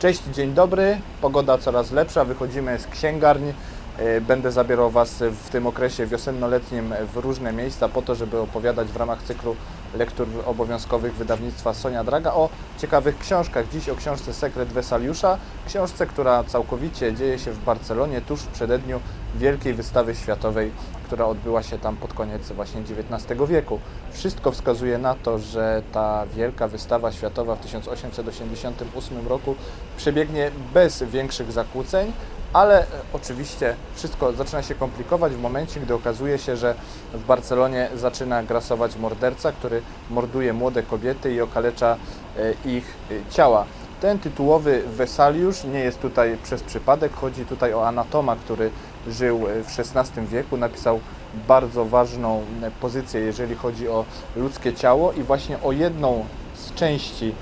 Cześć, dzień dobry. Pogoda coraz lepsza. Wychodzimy z księgarni. E, Będę zabierał Was w tym okresie wiosenno-letnim w różne miejsca po to, żeby opowiadać w ramach cyklu lektur obowiązkowych wydawnictwa Sonia Draga o ciekawych książkach. Dziś o książce Sekret Wesaliusza, książce, która całkowicie dzieje się w Barcelonie tuż w przededniu Wielkiej Wystawy Światowej, która odbyła się tam pod koniec właśnie XIX wieku. Wszystko wskazuje na to, że ta Wielka Wystawa Światowa w 1888 roku przebiegnie bez większych zakłóceń, ale e, oczywiście wszystko zaczyna się komplikować w momencie, gdy okazuje się, że w Barcelonie zaczyna grasować morderca, który morduje młode kobiety i okalecza e, ich e, ciała. Ten tytułowy Wesaliusz nie jest tutaj przez przypadek. Chodzi tutaj o anatoma, który żył w XVI wieku, napisał bardzo ważną pozycję, jeżeli chodzi o ludzkie ciało i właśnie o jedną z części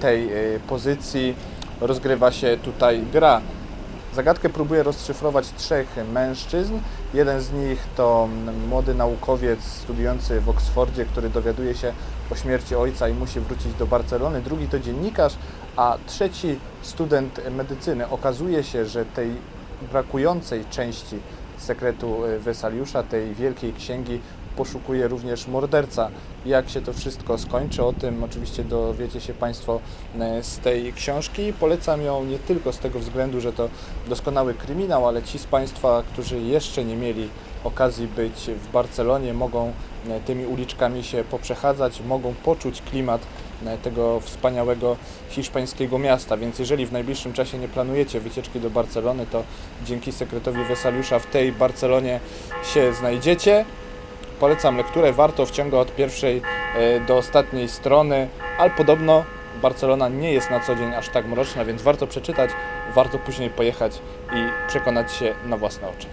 tej pozycji rozgrywa się tutaj gra. Zagadkę próbuje rozszyfrować trzech mężczyzn. Jeden z nich to młody naukowiec studiujący w Oksfordzie, który dowiaduje się o śmierci ojca i musi wrócić do Barcelony. Drugi to dziennikarz, a trzeci student medycyny. Okazuje się, że tej brakującej części sekretu Wesaliusza, tej wielkiej księgi, poszukuje również morderca. Jak się to wszystko skończy, o tym oczywiście dowiecie się Państwo e, z tej książki. Polecam ją nie tylko z tego względu, że to doskonały kryminał, ale ci z Państwa, którzy jeszcze nie mieli okazji być w Barcelonie, mogą e, tymi uliczkami się poprzechadzać, mogą poczuć klimat e, tego wspaniałego hiszpańskiego miasta. Więc jeżeli w najbliższym czasie nie planujecie wycieczki do Barcelony, to dzięki sekretowi Wesaliusza w tej Barcelonie się znajdziecie. Polecam lekturę, warto w ciągu od pierwszej e, do ostatniej strony, ale podobno Barcelona nie jest na co dzień aż tak mroczna, więc warto przeczytać, warto później pojechać i przekonać się na własne oczy.